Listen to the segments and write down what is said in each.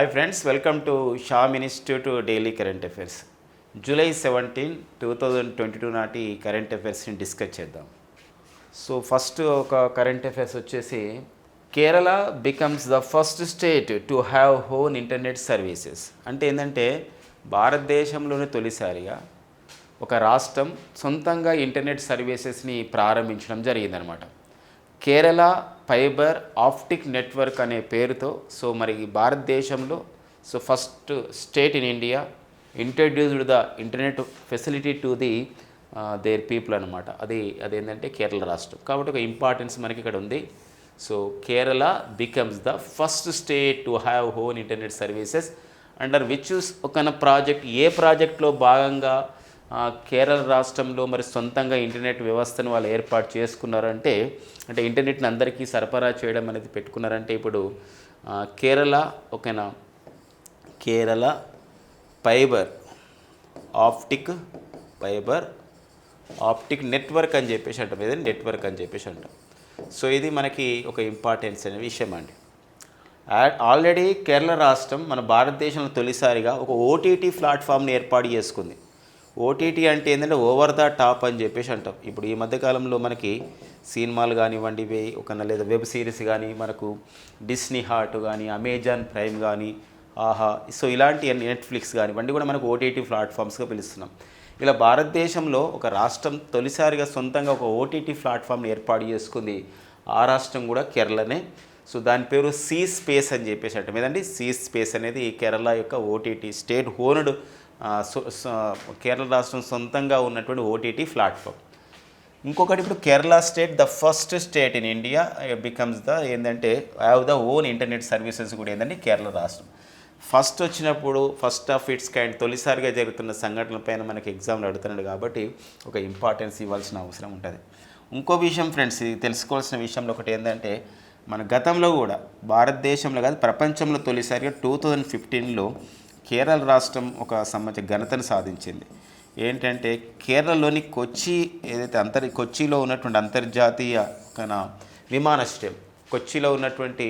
Hi friends welcome to Sham institute daily current affairs July seventeen two thousand twenty two నాటి current అఫైర్స్ని discuss చేద్దాం. So first ఒక current affairs వచ్చేసి Kerala becomes the first state to have own internet services అంటే ఏంటంటే భారతదేశంలోనే తొలిసారిగా ఒక రాష్ట్రం సొంతంగా ఇంటర్నెట్ సర్వీసెస్ని ప్రారంభించడం జరిగిందనమాట కేరళ ఫైబర్ ఆప్టిక్ నెట్వర్క్ అనే పేరుతో సో మరి భారతదేశంలో so first state in India introduced the internet facility to the their people అనమాట అది అదేంటంటే కేరళ రాష్ట్రం. కాబట్టి ఒక ఇంపార్టెన్స్ మనకి ఇక్కడ ఉంది. So Kerala becomes the first state to have own internet services under which ఒక ప్రాజెక్ట్ ఏ ప్రాజెక్ట్లో భాగంగా కేరళ రాష్ట్రంలో మరి సొంతంగా ఇంటర్నెట్ వ్యవస్థను వాళ్ళు ఏర్పాటు చేసుకున్నారంటే అంటే ఇంటర్నెట్ని అందరికీ సరఫరా చేయడం అనేది పెట్టుకున్నారంటే ఇప్పుడు కేరళ ఓకేనా? Kerala fibre optic fibre optic network అని చెప్పేసి అంటాం. ఏదైనా నెట్వర్క్ అని చెప్పేసి అంటాం. సో ఇది మనకి ఒక ఇంపార్టెన్స్ అనే విషయం అండి ఆల్రెడీ కేరళ రాష్ట్రం మన భారతదేశంలో తొలిసారిగా ఒక ఓటీటీ ప్లాట్ఫామ్ని ఏర్పాటు చేసుకుంది. ఓటీటీ అంటే ఏంటంటే ఓవర్ ద టాప్ అని చెప్పేసి అంటాం. ఇప్పుడు ఈ మధ్యకాలంలో మనకి సినిమాలు కానివ్వండి ఒక లేదా వెబ్ సిరీస్ కానీ మనకు డిస్నీ హార్ట్ కానీ అమెజాన్ ప్రైమ్ కానీ ఆహా సో ఇలాంటి నెట్ఫ్లిక్స్ కానివ్వండి కూడా మనకు ఓటీటీ ప్లాట్ఫామ్స్గా పిలుస్తున్నాం. ఇలా భారతదేశంలో ఒక రాష్ట్రం తొలిసారిగా సొంతంగా ఒక ఓటీటీ ప్లాట్ఫామ్ని ఏర్పాటు చేసుకుంది ఆ రాష్ట్రం కూడా కేరళనే. సో దాని పేరు సీ స్పేస్ అని చెప్పేసి అంటే. ఏదండి? సీ స్పేస్ అనేది కేరళ యొక్క ఓటీటీ స్టేట్ హోన్డ్ కేరళ రాష్ట్రం సొంతంగా ఉన్నటువంటి ఓటీటీ ప్లాట్ఫామ్. ఇంకొకటి ఇప్పుడు Kerala state the first state in India becomes the ఏంటంటే have the own internet services కూడా ఏంటంటే కేరళ రాష్ట్రం. ఫస్ట్ వచ్చినప్పుడు ఫస్ట్ ఆఫ్ ఇట్స్ కైండ్ తొలిసారిగా జరుగుతున్న సంఘటనలపైన మనకి ఎగ్జామ్లు అడుగుతున్నాడు కాబట్టి ఒక ఇంపార్టెన్స్ ఇవ్వాల్సిన అవసరం ఉంటుంది. ఇంకో విషయం ఫ్రెండ్స్ ఇది తెలుసుకోవాల్సిన విషయంలో ఒకటి ఏంటంటే మన గతంలో కూడా భారతదేశంలో కాదు ప్రపంచంలో తొలిసారిగా టూ థౌజండ్ ఫిఫ్టీన్లో కేరళ రాష్ట్రం ఒక సంబంధించిన ఘనతను సాధించింది. ఏంటంటే కేరళలోని కొచ్చి ఏదైతే అంతర్ కొచ్చిలో ఉన్నటువంటి అంతర్జాతీయ విమానాశ్రయం కొచ్చిలో ఉన్నటువంటి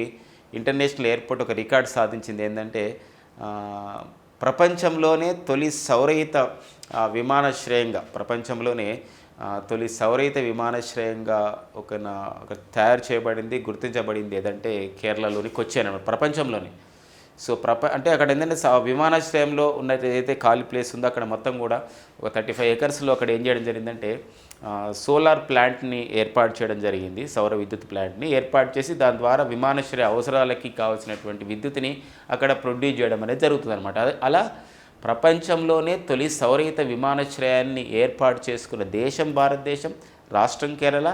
ఇంటర్నేషనల్ ఎయిర్పోర్ట్ ఒక రికార్డ్ సాధించింది. ఏంటంటే ప్రపంచంలోనే తొలి సౌరహిత విమానాశ్రయంగా ప్రపంచంలోనే తొలి సౌరహిత విమానాశ్రయంగా ఒక ఒక తయారు చేయబడింది గుర్తించబడింది ఏదంటే కేరళలోని కొచ్చి అనమాట ప్రపంచంలోని. సో ప్రప అంటే అక్కడ ఏంటంటే విమానాశ్రయంలో ఉన్న ఏదైతే ఖాళీ ప్లేస్ ఉందో అక్కడ మొత్తం కూడా ఒక థర్టీ ఫైవ్ ఏకర్స్లో అక్కడ ఏం చేయడం జరిగిందంటే సోలార్ ప్లాంట్ని ఏర్పాటు చేయడం జరిగింది సౌర విద్యుత్ ప్లాంట్ని ఏర్పాటు చేసి దాని ద్వారా విమానాశ్రయ అవసరాలకి కావాల్సినటువంటి విద్యుత్ని అక్కడ ప్రొడ్యూస్ చేయడం అనేది జరుగుతుంది అనమాట అలా ప్రపంచంలోనే తొలి సౌరహిత విమానాశ్రయాన్ని ఏర్పాటు చేసుకున్న దేశం భారతదేశం రాష్ట్రం కేరళ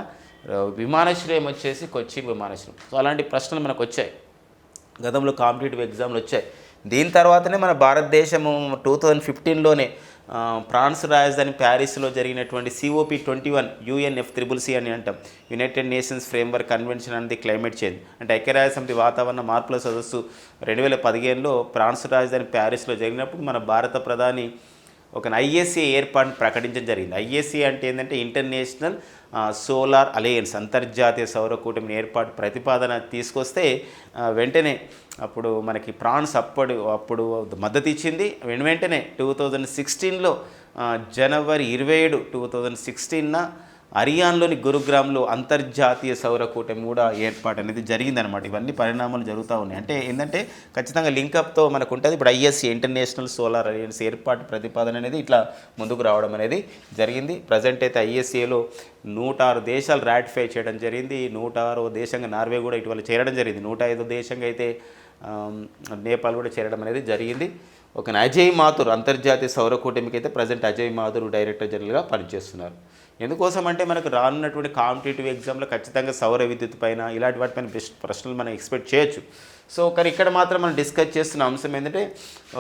విమానాశ్రయం వచ్చేసి కొచ్చి విమానాశ్రయం. సో అలాంటి ప్రశ్నలు మనకు వచ్చాయి. గతంలో కాంపిటేటివ్ ఎగ్జామ్లు వచ్చాయి. దీని తర్వాతనే మన భారతదేశము టూ థౌజండ్ ఫిఫ్టీన్లోనే ఫ్రాన్స్ రాజధాని ప్యారిస్లో జరిగినటువంటి COP twenty one UNF triple C అని అంటాం. యునైటెడ్ నేషన్స్ ఫ్రేమ్వర్క్ కన్వెన్షన్ అనేది క్లైమేట్ చేంజ్. అంటే ఐక్యరాజ్య సమితి వాతావరణ మార్పుల సదస్సు రెండు వేల పదిహేనులో ఫ్రాన్స్ రాజధాని ప్యారిస్లో జరిగినప్పుడు మన భారత ప్రధాని ఒక ఐఏసీ ఏర్పాటును ప్రకటించడం జరిగింది. ఐఏసీ అంటే ఏంటంటే ఇంటర్నేషనల్ సోలార్ అలయన్స్ అంతర్జాతీయ సౌర కూటమిని ఏర్పాటు ప్రతిపాదన తీసుకొస్తే వెంటనే అప్పుడు మనకి ఫ్రాన్స్ అప్పుడు అప్పుడు మద్దతు ఇచ్చింది. వెను వెంటనే టూ థౌజండ్ సిక్స్టీన్లో జనవరి ఇరవై ఏడు టూ థౌజండ్ సిక్స్టీన్న అరియాన్లోని గురుగ్రామ్లో అంతర్జాతీయ సౌర కూటమి కూడా ఏర్పాటు అనేది జరిగిందనమాట ఇవన్నీ పరిణామాలు జరుగుతూ ఉన్నాయి. అంటే ఏంటంటే ఖచ్చితంగా లింకప్తో మనకు ఉంటుంది. ఇప్పుడు ఐఎస్సి ఇంటర్నేషనల్ సోలార్ అలయన్స్ ఏర్పాటు ప్రతిపాదన అనేది ఇట్లా ముందుకు రావడం అనేది జరిగింది. ప్రజెంట్ అయితే ఐఎస్సిలో నూట ఆరు దేశాలు రాటిఫై చేయడం జరిగింది. నూట ఆరో దేశంగా నార్వే కూడా ఇటీవల చేరడం జరిగింది. నూట ఐదో దేశంగా అయితే నేపాల్ కూడా చేరడం అనేది జరిగింది. ఒక అజయ్ మాథుర్ అంతర్జాతీయ సౌర కూటమికి అయితే ప్రజెంట్ అజయ్ మాథుర్ డైరెక్టర్ జనరల్గా పనిచేస్తున్నారు. ఎందుకోసం అంటే మనకు రానున్నటువంటి కాంపిటేటివ్ ఎగ్జామ్లో ఖచ్చితంగా సౌర విద్యుత్ పైన ఇలాంటి వాటిపైన బెస్ట్ ప్రశ్నలు మనం ఎక్స్పెక్ట్ చేయొచ్చు. సో కానీ ఇక్కడ మాత్రం మనం డిస్కస్ చేస్తున్న అంశం ఏంటంటే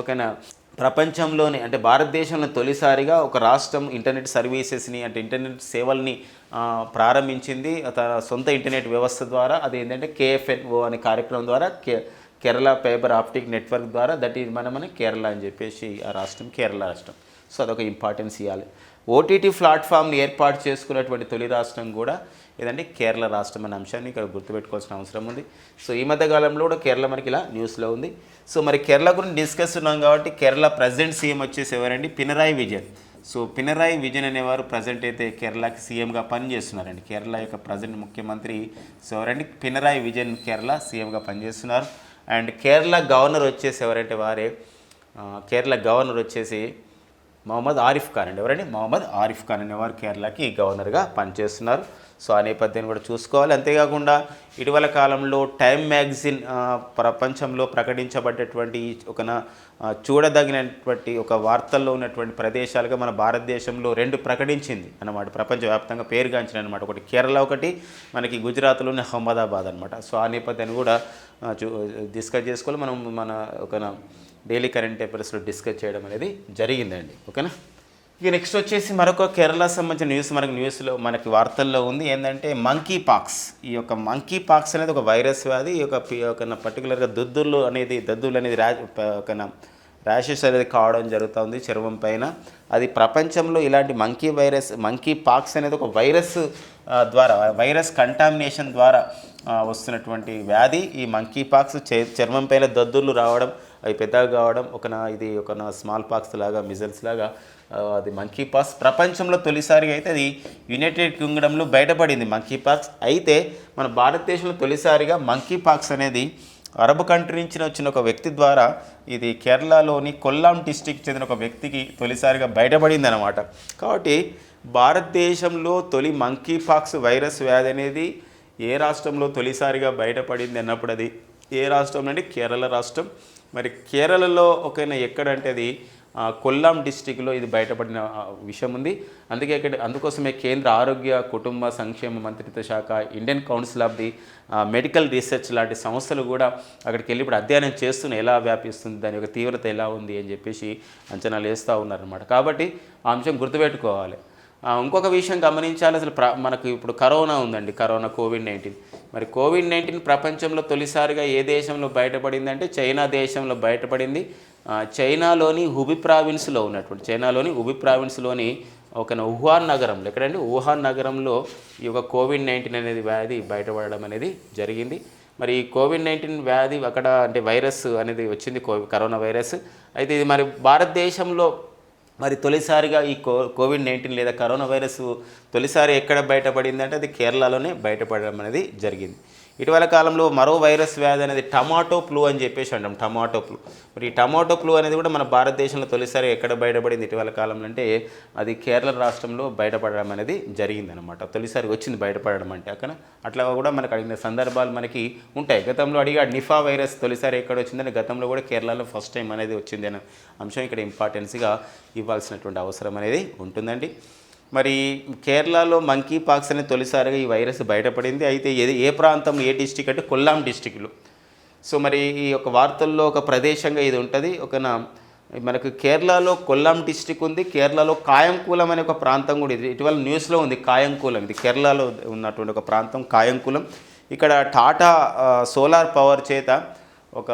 ఓకేనా ప్రపంచంలోనే అంటే భారతదేశంలో తొలిసారిగా ఒక రాష్ట్రం ఇంటర్నెట్ సర్వీసెస్ని అంటే ఇంటర్నెట్ సేవల్ని ప్రారంభించింది. తన సొంత ఇంటర్నెట్ వ్యవస్థ ద్వారా అది ఏంటంటే కేఎఫ్ఎన్ఓ అనే కార్యక్రమం ద్వారా K Kerala fibre optic network ద్వారా దట్ ఈజ్ మనమని కేరళ అని చెప్పేసి ఆ రాష్ట్రం కేరళ రాష్ట్రం. సో అదొక ఇంపార్టెన్స్ ఇవ్వాలి ఓటీటీ ప్లాట్ఫామ్ని ఏర్పాటు చేసుకున్నటువంటి తొలి రాష్ట్రం కూడా ఏదంటే కేరళ రాష్ట్రం అనే అంశాన్ని ఇక్కడ గుర్తుపెట్టుకోవాల్సిన అవసరం ఉంది. సో ఈ మధ్య కాలంలో కూడా కేరళ మనకి ఇలా న్యూస్లో ఉంది. సో మరి కేరళ గురించి డిస్కస్ ఉన్నాం కాబట్టి కేరళ ప్రజెంట్ సీఎం వచ్చేసి ఎవరండి? పినరాయి విజయన్. సో పినరాయి విజయన్ అనేవారు ప్రజెంట్ అయితే కేరళకి సీఎంగా పనిచేస్తున్నారండి. కేరళ యొక్క ప్రజెంట్ ముఖ్యమంత్రి సో ఎవరండి? పినరాయి విజయన్ కేరళ సీఎంగా పనిచేస్తున్నారు. అండ్ కేరళ గవర్నర్ వచ్చేసి ఎవరంటే వారే కేరళ గవర్నర్ వచ్చేసి మహమ్మద్ ఆరిఫ్ ఖాన్ అండి. ఎవరండి? మహమ్మద్ ఆరిఫ్ ఖాన్ అనేవారు కేరళకి గవర్నర్గా పనిచేస్తున్నారు. సో ఆ నేపథ్యాన్ని కూడా చూసుకోవాలి. అంతేకాకుండా ఇటీవల కాలంలో టైమ్ మ్యాగజిన్ ప్రపంచంలో ప్రకటించబడ్డటువంటి ఒక చూడదగినటువంటి ఒక వార్తల్లో ఉన్నటువంటి ప్రదేశాలుగా మన భారతదేశంలో రెండు ప్రకటించింది అనమాట ప్రపంచవ్యాప్తంగా పేరుగాంచిన అనమాట ఒకటి కేరళ ఒకటి మనకి గుజరాత్లోని అహ్మదాబాద్ అనమాట సో ఆ నేపథ్యాన్ని కూడా చూ డిస్కస్ చేసుకోవాలి. మనం మన ఒక నా- డైలీ కరెంట్ అఫైర్స్లో డిస్కస్ చేయడం అనేది జరిగిందండి ఓకేనా? ఇక నెక్స్ట్ వచ్చేసి మరొక కేరళ సంబంధించిన న్యూస్ మనకు న్యూస్లో మనకి వార్తల్లో ఉంది. ఏంటంటే మంకీ పాక్స్ ఈ యొక్క మంకీ పాక్స్ అనేది ఒక వైరస్ వ్యాధి ఈ యొక్క ఒక పర్టికులర్గా దద్దుర్లు అనేది దద్దుర్లు అనేది రా ఒక ర్యాషెస్ అనేది కావడం జరుగుతుంది చర్మం పైన. అది ప్రపంచంలో ఇలాంటి మంకీ వైరస్ మంకీ పాక్స్ అనేది ఒక వైరస్ ద్వారా వైరస్ కంటామినేషన్ ద్వారా వస్తున్నటువంటి వ్యాధి. ఈ మంకీ పాక్స్ చర్మం పైన దద్దుర్లు రావడం అవి పెద్దగా కావడం ఒక నా ఇది ఒక నా స్మాల్ పాక్స్ లాగా మిజల్స్ లాగా అది మంకీ పాక్స్ ప్రపంచంలో తొలిసారిగా అయితే అది యునైటెడ్ కింగ్డంలో బయటపడింది మంకీ పాక్స్ అయితే మన భారతదేశంలో తొలిసారిగా మంకీ పాక్స్ అనేది అరబ్ కంట్రీ నుంచి వచ్చిన ఒక వ్యక్తి ద్వారా ఇది కేరళలోని కొల్లాం డిస్టిక్ చెందిన ఒక వ్యక్తికి తొలిసారిగా బయటపడింది అనమాట కాబట్టి భారతదేశంలో తొలి మంకీ పాక్స్ వైరస్ వ్యాధి అనేది ఏ రాష్ట్రంలో తొలిసారిగా బయటపడింది అన్నప్పుడు అది? ఏ రాష్ట్రం అంటే కేరళ రాష్ట్రం. మరి కేరళలో ఒకైనా ఎక్కడంటే అది కొల్లాం డిస్టిక్లో ఇది బయటపడిన విషయం ఉంది. అందుకే ఇక్కడ అందుకోసమే కేంద్ర ఆరోగ్య కుటుంబ సంక్షేమ మంత్రిత్వ శాఖ Indian council of the medical research లాంటి సంస్థలు కూడా అక్కడికి వెళ్ళి ఇప్పుడు అధ్యయనం చేస్తున్న ఎలా వ్యాపిస్తుంది దాని యొక్క తీవ్రత ఎలా ఉంది అని చెప్పేసి అంచనాలు వేస్తూ ఉన్నారనమాట కాబట్టి ఆ అంశం గుర్తుపెట్టుకోవాలి. ఇంకొక విషయం గమనించాలి. అసలు ప్ర మనకు ఇప్పుడు కరోనా ఉందండి కరోనా కోవిడ్ నైన్టీన్. మరి కోవిడ్ నైన్టీన్ ప్రపంచంలో తొలిసారిగా ఏ దేశంలో బయటపడిందంటే చైనా దేశంలో బయటపడింది. చైనాలోని హుబి ప్రావిన్స్లో ఉన్నటువంటి చైనాలోని హుబి ప్రావిన్స్లోని ఒక వుహాన్ నగరంలో ఎక్కడంటే వుహాన్ నగరంలో ఈ యొక్క కోవిడ్ నైన్టీన్ అనేది వ్యాధి బయటపడడం అనేది జరిగింది. మరి ఈ కోవిడ్ నైన్టీన్ వ్యాధి అక్కడ అంటే వైరస్ అనేది వచ్చింది కో కరోనా వైరస్. అయితే ఇది మరి భారతదేశంలో మరి తొలిసారిగా ఈ కో కోవిడ్ నైన్టీన్ లేదా కరోనా వైరస్ తొలిసారి ఎక్కడ బయటపడింది అంటే అది కేరళలోనే బయటపడడం అనేది జరిగింది. ఇటీవల కాలంలో మరో వైరస్ వ్యాధి అనేది టమాటో ఫ్లూ అని చెప్పేసి అంటాం టమాటో ఫ్లూ. మరి ఈ టమాటో ఫ్లూ అనేది కూడా మన భారతదేశంలో తొలిసారి ఎక్కడ బయటపడింది ఇటీవల కాలంలో అంటే అది కేరళ రాష్ట్రంలో బయటపడడం అనేది జరిగిందనమాట తొలిసారి వచ్చింది బయటపడడం అంటే అక్కడ అట్లా కూడా మనకు అడిగిన సందర్భాలు మనకి ఉంటాయి. గతంలో అడిగా నిఫా వైరస్ తొలిసారి ఎక్కడ వచ్చిందని గతంలో కూడా కేరళలో ఫస్ట్ టైం అనేది వచ్చింది అనే అంశం ఇక్కడ ఇంపార్టెన్స్గా ఇవ్వాల్సినటువంటి అవసరం అనేది ఉంటుందండి. మరి కేరళలో మంకీ పాక్స్ అనే తొలిసారిగా ఈ వైరస్ బయటపడింది. అయితే ఏది ఏ ప్రాంతం ఏ డిస్టిక్ అంటే కొల్లాం డిస్టిక్లో సో మరి ఈ యొక్క వార్తల్లో ఒక ప్రదేశంగా ఇది ఉంటుంది. ఒక నా మనకు కేరళలో కొల్లాం డిస్టిక్ ఉంది. కేరళలో కాయంకూలం అనే ఒక ప్రాంతం కూడా ఇది. ఇటీవల న్యూస్లో ఉంది కాయంకూలం. ఇది కేరళలో ఉన్నటువంటి ఒక ప్రాంతం కాయంకూలం. ఇక్కడ టాటా సోలార్ పవర్ చేత ఒక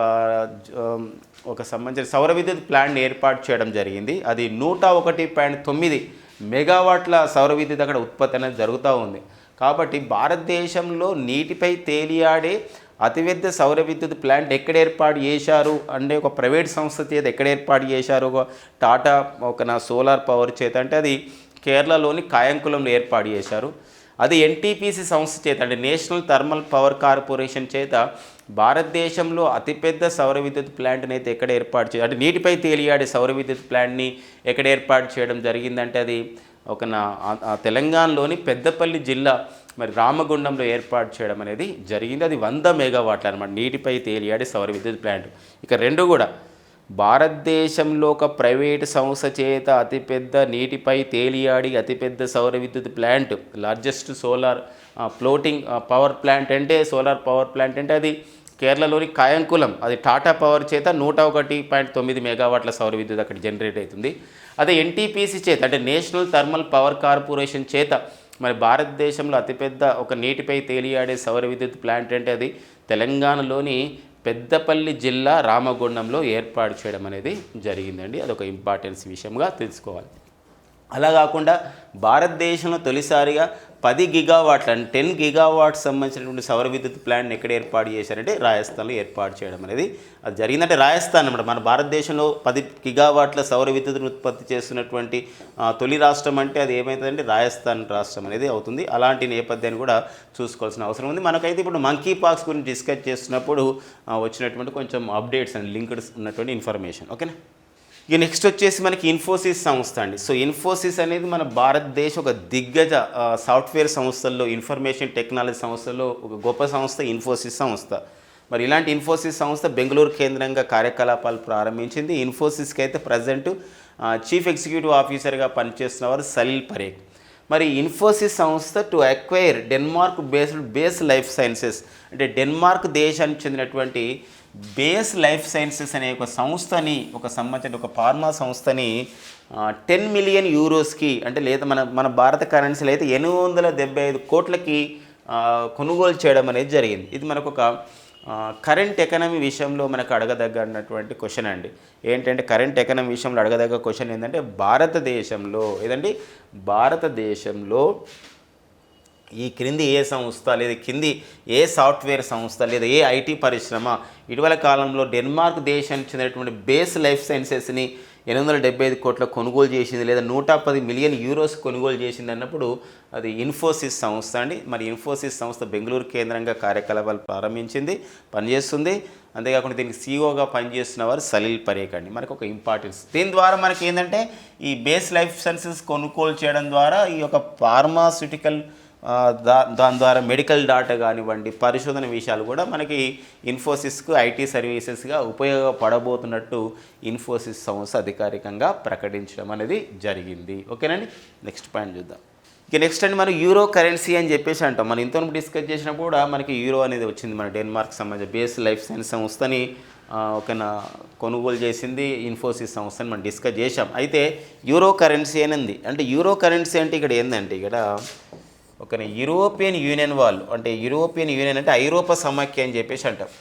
ఒక సంబంధించిన సౌర విద్యుత్ ప్లాంట్ ఏర్పాటు చేయడం జరిగింది. అది నూట ఒకటి పాయింట్ తొమ్మిది మెగావాట్ల సౌర విద్యుత్ అక్కడ ఉత్పత్తి అనేది జరుగుతూ ఉంది. కాబట్టి భారతదేశంలో నీటిపై తేలియాడే అతిపెద్ద సౌర విద్యుత్ ప్లాంట్ ఎక్కడ ఏర్పాటు చేశారు? అంటే ఒక ప్రైవేట్ సంస్థ చేత ఎక్కడ ఏర్పాటు చేశారు? ఒక టాటా ఒక నా సోలార్ పవర్ చేత అంటే అది కేరళలోని కాయంకులంలో ఏర్పాటు చేశారు. అది ఎన్టీపీసీ సంస్థ చేత అంటే నేషనల్ థర్మల్ పవర్ కార్పొరేషన్ చేత భారతదేశంలో అతిపెద్ద సౌర విద్యుత్ ప్లాంట్ని అయితే ఎక్కడ ఏర్పాటు చే అంటే నీటిపై తేలియాడే సౌర విద్యుత్ ప్లాంట్ని ఎక్కడ ఏర్పాటు చేయడం జరిగిందంటే అది ఒక నా తెలంగాణలోని పెద్దపల్లి జిల్లా మరి రామగుండంలో ఏర్పాటు చేయడం అనేది జరిగింది. అది వంద మెగావాట్లు అనమాట నీటిపై తేలియాడే సౌర విద్యుత్ ప్లాంట్. ఇక రెండు కూడా. భారతదేశంలో ఒక ప్రైవేటు సంస్థ చేత అతిపెద్ద నీటిపై తేలియాడి అతిపెద్ద సౌర విద్యుత్ plant largest solar floating power plant అంటే సోలార్ పవర్ ప్లాంట్ అంటే అది కేరళలోని కాయంకులం అది టాటా పవర్ చేత నూట ఒకటి పాయింట్ తొమ్మిది మెగావాట్ల సౌర విద్యుత్ అక్కడ జనరేట్ అవుతుంది. అదే ఎన్టీపీసీ చేత అంటే నేషనల్ థర్మల్ పవర్ కార్పొరేషన్ చేత మరి భారతదేశంలో అతిపెద్ద ఒక నీటిపై తేలియాడే సౌర విద్యుత్ ప్లాంట్ అంటే అది తెలంగాణలోని పెద్దపల్లి జిల్లా రామగుండంలో ఏర్పాటు చేయడం అనేది జరిగిందండి. అదొక ఇంపార్టెన్స్ విషయంగా తెలుసుకోవాలి. అలా కాకుండా భారతదేశంలో తొలిసారిగా పది గిగావాట్ల అంటే టెన్ గిగావాట్ సంబంధించినటువంటి సౌర విద్యుత్ ప్లాంట్ ఎక్కడ ఏర్పాటు చేశారంటే రాజస్థాన్లో ఏర్పాటు చేయడం అనేది. అది జరిగిందంటే రాజస్థాన్ అనమాట మన భారతదేశంలో పది గిగావాట్ల సౌర విద్యుత్ను ఉత్పత్తి చేస్తున్నటువంటి తొలి రాష్ట్రం అంటే అది ఏమవుతుందంటే రాజస్థాన్ రాష్ట్రం అనేది అవుతుంది. అలాంటి నేపథ్యాన్ని కూడా చూసుకోవాల్సిన అవసరం ఉంది. మనకైతే ఇప్పుడు మంకీ పాక్స్ గురించి డిస్కస్ చేస్తున్నప్పుడు వచ్చినటువంటి కొంచెం అప్డేట్స్ అండ్ లింక్డ్ ఉన్నటువంటి ఇన్ఫర్మేషన్. ఓకేనా? ఇక నెక్స్ట్ వచ్చేసి మనకి ఇన్ఫోసిస్ సంస్థ అండి. సో ఇన్ఫోసిస్ అనేది మన భారతదేశ ఒక దిగ్గజ సాఫ్ట్వేర్ సంస్థల్లో ఇన్ఫర్మేషన్ టెక్నాలజీ సంస్థల్లో ఒక గొప్ప సంస్థ ఇన్ఫోసిస్ సంస్థ. మరి ఇలాంటి ఇన్ఫోసిస్ సంస్థ బెంగళూరు కేంద్రంగా కార్యకలాపాలు ప్రారంభించింది. ఇన్ఫోసిస్కి అయితే ప్రజెంట్ చీఫ్ ఎగ్జిక్యూటివ్ ఆఫీసర్గా పనిచేస్తున్న వారు సలీల్ పరేఖ్ మరి ఇన్ఫోసిస్ సంస్థ to acquire Denmark based base life sciences అంటే డెన్మార్క్ దేశానికి చెందినటువంటి బేస్ లైఫ్ సైన్సెస్ అనే ఒక సంస్థని ఒక సంబంధించిన ఒక ఫార్మా సంస్థని టెన్ మిలియన్ యూరోస్కి అంటే లేదా మన మన భారత కరెన్సీలో అయితే ఎనిమిది వందల డెబ్బై ఐదు కోట్లకి కొనుగోలు చేయడం అనేది జరిగింది. ఇది మనకు ఒక కరెంట్ ఎకనమీ విషయంలో మనకు అడగదగ్గనటువంటి క్వశ్చన్ అండి. ఏంటంటే కరెంట్ ఎకనమీ విషయంలో అడగదగ్గ క్వశ్చన్ ఏంటంటే భారతదేశంలో ఏదండి? భారతదేశంలో ఈ క్రింది ఏ సంస్థ లేదా కింది ఏ సాఫ్ట్వేర్ సంస్థ లేదా ఏ ఐటీ పరిశ్రమ ఇటీవల కాలంలో డెన్మార్క్ దేశానికి చెందినటువంటి బేస్ లైఫ్ సైన్సెస్ని ఎనిమిది వందల డెబ్బై ఐదు కోట్ల కొనుగోలు చేసింది లేదా నూట పది మిలియన్ యూరోస్ కొనుగోలు చేసింది అన్నప్పుడు అది ఇన్ఫోసిస్ సంస్థ అండి. మరి ఇన్ఫోసిస్ సంస్థ బెంగళూరు కేంద్రంగా కార్యకలాపాలు ప్రారంభించింది పనిచేస్తుంది. అంతేకాకుండా దీనికి సీఓగా పనిచేస్తున్న వారు సలీల్ పరేఖ్ అండి. మనకు ఒక ఇంపార్టెన్స్. దీని ద్వారా మనకి ఏంటంటే ఈ బేస్ లైఫ్ సైన్సెస్ కొనుగోలు చేయడం ద్వారా ఈ యొక్క ఫార్మాస్యూటికల్ దా దాని ద్వారా మెడికల్ డాటా కానివ్వండి పరిశోధన విషయాలు కూడా మనకి ఇన్ఫోసిస్కు ఐటీ సర్వీసెస్గా ఉపయోగపడబోతున్నట్టు ఇన్ఫోసిస్ సంస్థ అధికారికంగా ప్రకటించడం అనేది జరిగింది. ఓకేనండి? నెక్స్ట్ పాయింట్ చూద్దాం. ఇక నెక్స్ట్ అండి మనం యూరో కరెన్సీ అని చెప్పేసి అంటాం. మనం ఇంత డిస్కస్ చేసినా కూడా మనకి యూరో అనేది వచ్చింది. మన డెన్మార్క్ సంబంధించిన బేస్ లైఫ్ సైన్స్ సంస్థని ఒక కొనుగోలు చేసింది ఇన్ఫోసిస్ సంస్థని మనం డిస్కస్ చేసాం అయితే యూరో కరెన్సీ అని ఉంది. అంటే యూరో కరెన్సీ అంటే ఇక్కడ ఏంటంటే ఇక్కడ ఒక యూరోపియన్ యూనియన్ వాళ్ళు అంటే యూరోపియన్ యూనియన్ అంటే ఐరోపా సమాఖ్య అని చెప్పేసి అంటారు.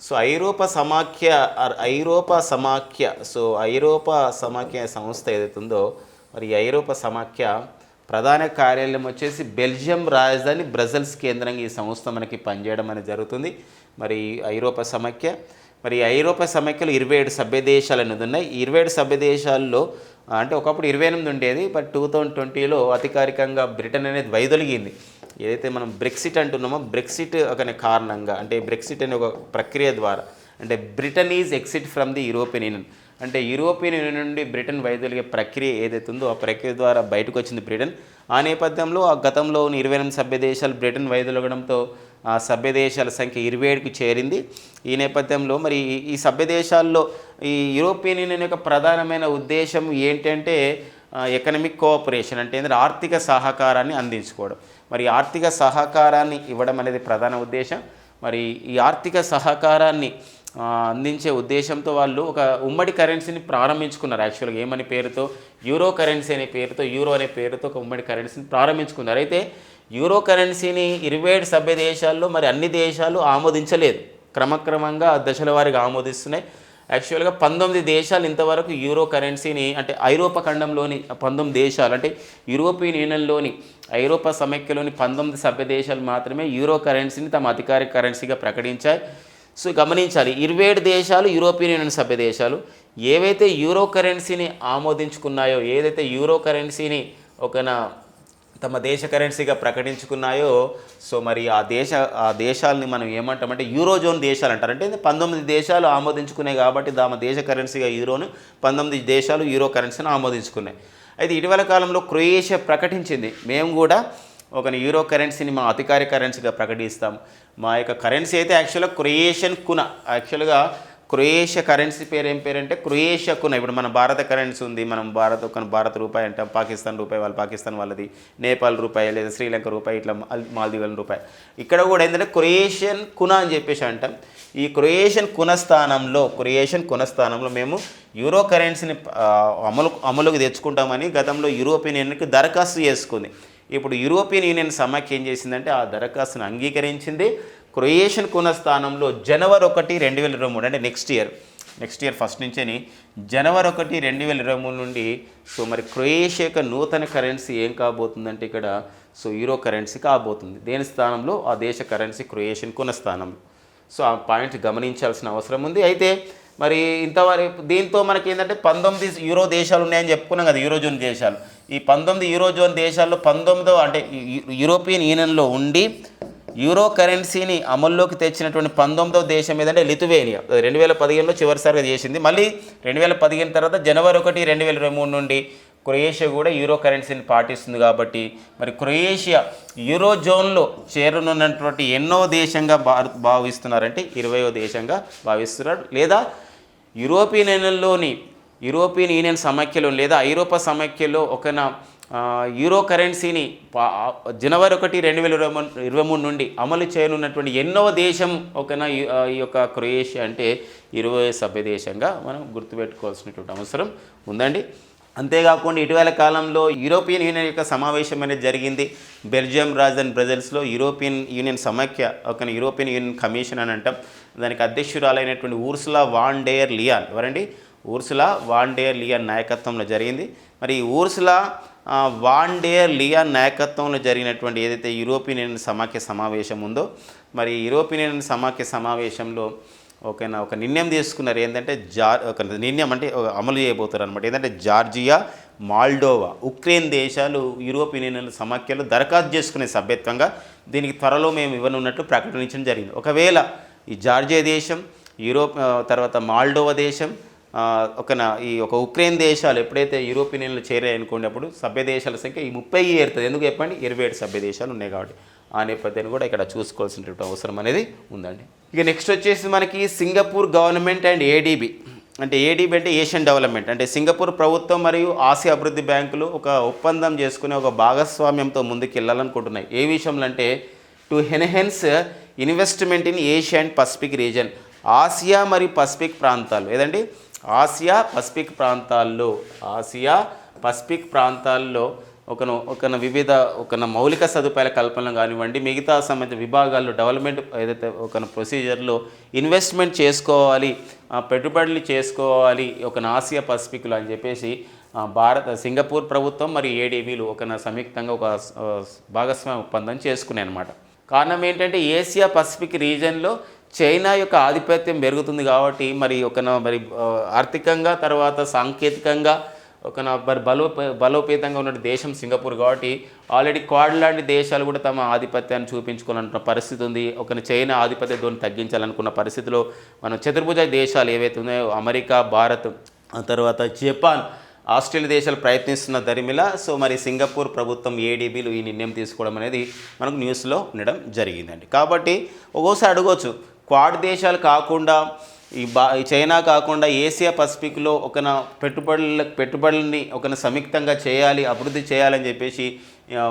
సో ఐరోపా సమాఖ్య ఆర్ ఐరోపా సమాఖ్య సో ఐరోపా సమాఖ్య సంస్థ ఏదైతే ఉందో మరి ఐరోపా సమాఖ్య ప్రధాన కార్యాలయం వచ్చేసి బెల్జియం రాజధాని బ్రజల్స్ కేంద్రంగా ఈ సంస్థ మనకి పనిచేయడం అనేది జరుగుతుంది. మరి ఐరోపా సమాఖ్య మరి ఐరోపా సమాఖ్యలో ఇరవై ఏడు సభ్య దేశాలు అనేది ఉన్నాయి. ఇరవై ఏడు సభ్య దేశాల్లో అంటే ఒకప్పుడు ఇరవై ఎనిమిది ఉండేది బట్ టూ థౌజండ్ ట్వంటీలో అధికారికంగా బ్రిటన్ అనేది వైదొలిగింది. ఏదైతే మనం బ్రెక్సిట్ అంటున్నామో బ్రెక్సిట్ ఒక కారణంగా అంటే బ్రెక్సిట్ అనే ఒక ప్రక్రియ ద్వారా అంటే Britain is exit from the European Union. అంటే యూరోపియన్ యూనియన్ నుండి బ్రిటన్ వైదొలిగే ప్రక్రియ ఏదైతే ఉందో ఆ ప్రక్రియ ద్వారా బయటకు వచ్చింది బ్రిటన్. ఆ నేపథ్యంలో ఆ గతంలో ఇరవై ఎనిమిది సభ్య దేశాలు బ్రిటన్ వైదొలగడంతో ఆ సభ్య దేశాల సంఖ్య ఇరవై ఏడుకు చేరింది. ఈ నేపథ్యంలో మరి ఈ- ఈ సభ్య దేశాల్లో ఈ యూరోపియన్ యూనియన్ యొక్క ప్రధానమైన ఉద్దేశం ఏంటంటే ఎకనమిక్ కోఆపరేషన్ అంటే ఏంటంటే ఆర్థిక సహకారాన్ని అందించుకోవడం. మరి ఆర్థిక సహకారాన్ని ఇవ్వడం అనేది ప్రధాన ఉద్దేశం. మరి ఈ ఆర్థిక సహకారాన్ని అందించే ఉద్దేశంతో వాళ్ళు ఒక ఉమ్మడి కరెన్సీని ప్రారంభించుకున్నారు. యాక్చువల్గా ఏమని పేరుతో? యూరో కరెన్సీ అనే పేరుతో యూరో అనే పేరుతో ఒక ఉమ్మడి కరెన్సీని ప్రారంభించుకున్నారు. అయితే యూరో కరెన్సీని ఇరవై ఏడు సభ్య దేశాల్లో మరి అన్ని దేశాలు ఆమోదించలేదు. క్రమక్రమంగా దశల వారీగా ఆమోదిస్తున్నాయి. యాక్చువల్గా పంతొమ్మిది దేశాలు ఇంతవరకు యూరో కరెన్సీని అంటే ఐరోపా ఖండంలోని పంతొమ్మిది దేశాలు అంటే యూరోపియన్ యూనియన్లోని ఐరోపా సమైక్యలోని పంతొమ్మిది సభ్య దేశాలు మాత్రమే యూరో కరెన్సీని తమ అధికారిక కరెన్సీగా ప్రకటించాయి. సో గమనించాలి ఇరవై ఏడు దేశాలు యూరోపియన్ యూనియన్ సభ్య దేశాలు. ఏవైతే యూరో కరెన్సీని ఆమోదించుకున్నాయో ఏదైతే యూరో కరెన్సీని ఒక తమ దేశ కరెన్సీగా ప్రకటించుకున్నాయో సో మరి ఆ దేశ ఆ దేశాలని మనం ఏమంటామంటే యూరోజోన్ దేశాలు అంటారు. అంటే పంతొమ్మిది దేశాలు ఆమోదించుకున్నాయి కాబట్టి తమ దేశ కరెన్సీగా యూరోను పంతొమ్మిది దేశాలు యూరో కరెన్సీని ఆమోదించుకున్నాయి. అయితే ఇటీవల కాలంలో క్రొయేషియా ప్రకటించింది. మేము కూడా ఒక యూరో కరెన్సీని మా అధికారిక కరెన్సీగా ప్రకటిస్తాం మా యొక్క కరెన్సీ అయితే యాక్చువల్గా క్రొయేషియన్ కున యాక్చువల్గా క్రొయేషియా కరెన్సీ పేరు ఏం పేరు అంటే ఇప్పుడు మన భారత కరెన్సీ ఉంది మనం భారత్ ఒక భారత రూపాయి అంటాం పాకిస్తాన్ రూపాయి వాళ్ళు పాకిస్తాన్ వాళ్ళది. నేపాల్ రూపాయి లేదా శ్రీలంక రూపాయి ఇట్లా మాల్దీవల మాల్దీవుల రూపాయి. ఇక్కడ కూడా ఏంటంటే క్రొయేషియన్ కున అని చెప్పేసి అంటాం. ఈ క్రొయేషియన్ కున స్థానంలో క్రొయేషియన్ కున స్థానంలో మేము యూరో కరెన్సీని అమలు అమలుకు తెచ్చుకుంటామని గతంలో యూరోపియన్ యూనియన్కి దరఖాస్తు చేసుకుంది. ఇప్పుడు యూరోపియన్ యూనియన్ సమాఖ్య ఏం చేసిందంటే ఆ దరఖాస్తును అంగీకరించింది. క్రొయేషన్ కొన్న స్థానంలో జనవరి ఒకటి రెండు వేల ఇరవై మూడు అంటే next year next year first నుంచేని జనవరి ఒకటి రెండు వేల ఇరవై మూడు నుండి సో మరి క్రొయేషియా యొక్క నూతన కరెన్సీ ఏం కాబోతుందంటే ఇక్కడ సో యూరో కరెన్సీ కాబోతుంది. దేని స్థానంలో? ఆ దేశ కరెన్సీ క్రొయేషన్ కొన్న స్థానంలో సో ఆ పాయింట్ గమనించాల్సిన అవసరం ఉంది. అయితే మరి ఇంతవరకు దీంతో మనకి ఏంటంటే పంతొమ్మిది యూరో దేశాలు ఉన్నాయని చెప్పుకున్నాం కదా యూరోజోన్ దేశాలు. ఈ పంతొమ్మిది యూరోజోన్ దేశాల్లో పంతొమ్మిదో అంటే యూరోపియన్ యూనియన్లో ఉండి యూరో కరెన్సీని అమల్లోకి తెచ్చినటువంటి పంతొమ్మిదవ దేశం ఏదంటే లిథువేనియా. రెండు వేల పదిహేనులో చివరిసారిగా చేసింది. మళ్ళీ రెండు వేల పదిహేను తర్వాత జనవరి ఒకటి రెండు వేల ఇరవై మూడు నుండి క్రొయేషియా కూడా యూరో కరెన్సీని పాటిస్తుంది కాబట్టి మరి క్రొయేషియా యూరో జోన్లో చేరనున్నటువంటి ఎన్నో దేశంగా భావిస్తున్నారంటే ఇరవయో దేశంగా భావిస్తున్నారు. లేదా యూరోపియన్ యూనియన్లోని యూరోపియన్ యూనియన్ సమాఖ్యలో లేదా ఐరోపా సమాఖ్యలో ఒకన యూరో కరెన్సీని జనవరి ఒకటి రెండు వేల ఇరవై ఇరవై మూడు నుండి అమలు చేయనున్నటువంటి ఎన్నో దేశం ఒకన ఈ యొక్క క్రొయేషియా అంటే ఇరవై సభ్య దేశంగా మనం గుర్తుపెట్టుకోవాల్సినటువంటి అవసరం ఉందండి. అంతేకాకుండా ఇటీవల కాలంలో యూరోపియన్ యూనియన్ యొక్క సమావేశం అనేది జరిగింది. బెల్జియం రాజధాని బ్రజల్స్లో యూరోపియన్ యూనియన్ సమాఖ్య ఒక యూరోపియన్ యూనియన్ కమిషన్ అని అంటాం. దానికి అధ్యక్షురాలైనటువంటి ఊర్సులా వాన్ డేయర్ లియాన్ ఎవరండి? ఊర్సులా వాన్ డేయర్ లియాన్ నాయకత్వంలో జరిగింది. మరి ఈ ఊర్సులా ఆ, వాన్ నాయకత్వంలో జరిగినటువంటి ఏదైతే యూరోపియన్ యూనియన్ సమాఖ్య సమావేశం ఉందో మరి యూరోపియన్ యూనియన్ సమాఖ్య సమావేశంలో ఓకేనా ఒక నిర్ణయం తీసుకున్నారు. ఏంటంటే జార్ ఒక నిర్ణయం అంటే అమలు చేయబోతారు అనమాట ఏంటంటే జార్జియా మాల్డోవా ఉక్రెయిన్ దేశాలు యూరోపియన్ యూనియన్ సమాఖ్యలో దరఖాస్తు చేసుకునే సభ్యత్వంగా దీనికి త్వరలో మేము ఇవ్వనున్నట్లు ప్రకటించడం జరిగింది. ఒకవేళ ఈ జార్జియా దేశం యూరోప్ తర్వాత మాల్డోవా దేశం ఒక నా- ఈ ఒక ఉక్రెయిన్ దేశాలు ఎప్పుడైతే యూరోపియన్ యూనియన్లో చేరాయి అప్పుడు సభ్య దేశాల సంఖ్య ఈ ముప్పై ఏరుతుంది. ఎందుకు చెప్పండి? ఇరవై ఏడు సభ్య దేశాలు ఉన్నాయి కాబట్టి. ఆ నేపథ్యాన్ని కూడా ఇక్కడ చూసుకోవాల్సినటువంటి అవసరం అనేది ఉందండి. ఇక నెక్స్ట్ వచ్చేసి మనకి సింగపూర్ గవర్నమెంట్ అండ్ ఏడీబీ అంటే ఏడీబీ అంటే ఏషియన్ డెవలప్మెంట్ అంటే సింగపూర్ ప్రభుత్వం మరియు ఆసియా అభివృద్ధి బ్యాంకులు ఒక ఒప్పందం చేసుకునే ఒక భాగస్వామ్యంతో ముందుకు వెళ్ళాలనుకుంటున్నాయి ఏ విషయంలో అంటే to enhance investment in Asia and Pacific region Asia మరియు పసిఫిక్ ప్రాంతాలు. ఏదండి? ఆసియా పసిఫిక్ ప్రాంతాల్లో ఆసియా పసిఫిక్ ప్రాంతాల్లో ఒకను ఒకన వివిధ ఒకన మౌలిక సదుపాయాల కల్పన కానివ్వండి మిగతా సంబంధించిన విభాగాల్లో డెవలప్మెంట్ ఏదైతే ఒక ప్రొసీజర్లో ఇన్వెస్ట్మెంట్ చేసుకోవాలి పెట్టుబడులు చేసుకోవాలి ఒక ఆసియా పసిఫిక్లో అని చెప్పేసి భారత సింగపూర్ ప్రభుత్వం మరియు ఏడీబీలు ఒక సంయుక్తంగా ఒక భాగస్వామ్య ఒప్పందం చేసుకున్నాయి అనమాట కారణం ఏంటంటే ఏసియా పసిఫిక్ రీజన్లో చైనా యొక్క ఆధిపత్యం పెరుగుతుంది కాబట్టి మరి ఒక మరి ఆర్థికంగా తర్వాత సాంకేతికంగా ఒక మరి బలో బలోపేతంగా ఉన్న దేశం సింగపూర్ కాబట్టి ఆల్రెడీ క్వాడ్ లాంటి దేశాలు కూడా తమ ఆధిపత్యాన్ని చూపించుకోవాలనుకున్న పరిస్థితి ఉంది. ఒక చైనా ఆధిపత్య ధోని తగ్గించాలనుకున్న పరిస్థితిలో మనం చతుర్భుజ దేశాలు ఏవైతే ఉన్నాయో అమెరికా భారత్ తర్వాత జపాన్ ఆస్ట్రేలియా దేశాలు ప్రయత్నిస్తున్న దరిమిలా సో మరి సింగపూర్ ప్రభుత్వం ఏడీబీలు ఈ నిర్ణయం తీసుకోవడం అనేది మనకు న్యూస్లో ఉండడం జరిగిందండి. కాబట్టి ఒక్కోసారి అడగవచ్చు క్వాడ్ దేశాలు కాకుండా ఈ బా చైనా కాకుండా ఏసియా పసిఫిక్లో ఒకన పెట్టుబడుల పెట్టుబడుల్ని ఒకన సంయుక్తంగా చేయాలి అభివృద్ధి చేయాలని చెప్పేసి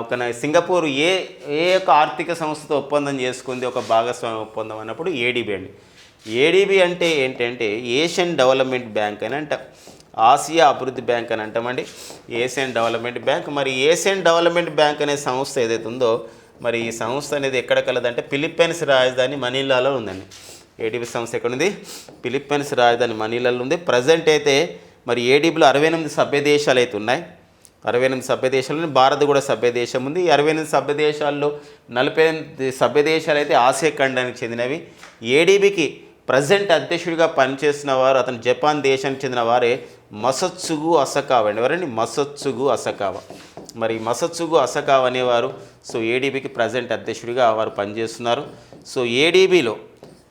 ఒక ఒకన సింగపూర్ ఏ ఏ యొక్క ఆర్థిక సంస్థతో ఒప్పందం చేసుకుంది ఒక భాగస్వామ్య ఒప్పందం అన్నప్పుడు ఏడీబీ అండి. ఏడీబీ అంటే ఏంటంటే ఏషియన్ డెవలప్మెంట్ బ్యాంక్ అని అంట. ఆసియా అభివృద్ధి బ్యాంక్ అని అంటామండి. Asian development bank. మరి ఏషియన్ డెవలప్మెంట్ బ్యాంక్ అనే సంస్థ ఏదైతే ఉందో మరి ఈ సంస్థ అనేది ఎక్కడ కలదంటే ఫిలిప్పైన్స్ రాజధాని మనీలాలో ఉందండి. ఏడీబీ సంస్థ ఎక్కడ ఉంది ఫిలిప్పైన్స్ రాజధాని మనీలాలో ఉంది. ప్రజెంట్ అయితే మరి ఏడీబీలో అరవై ఎనిమిది సభ్య దేశాలు అయితే ఉన్నాయి. అరవై ఎనిమిది సభ్య దేశాలు భారత్ కూడా సభ్య దేశం ఉంది. ఈ అరవై ఎనిమిది సభ్య దేశాల్లో నలభై ఎనిమిది సభ్య దేశాలు అయితే ఆసియా ఖండానికి చెందినవి. ఏడీబీకి ప్రజెంట్ అధ్యక్షుడిగా పనిచేసిన వారు అతను జపాన్ దేశానికి చెందిన వారే మసత్సుగు అసకావ అండి. ఎవరండి? మసత్సుగు అసకావ. మరి మసత్సుగు అసకావ్ అనేవారు సో ఏడీబీకి ప్రజెంట్ అధ్యక్షుడిగా వారు పనిచేస్తున్నారు. సో ఏడీబీలో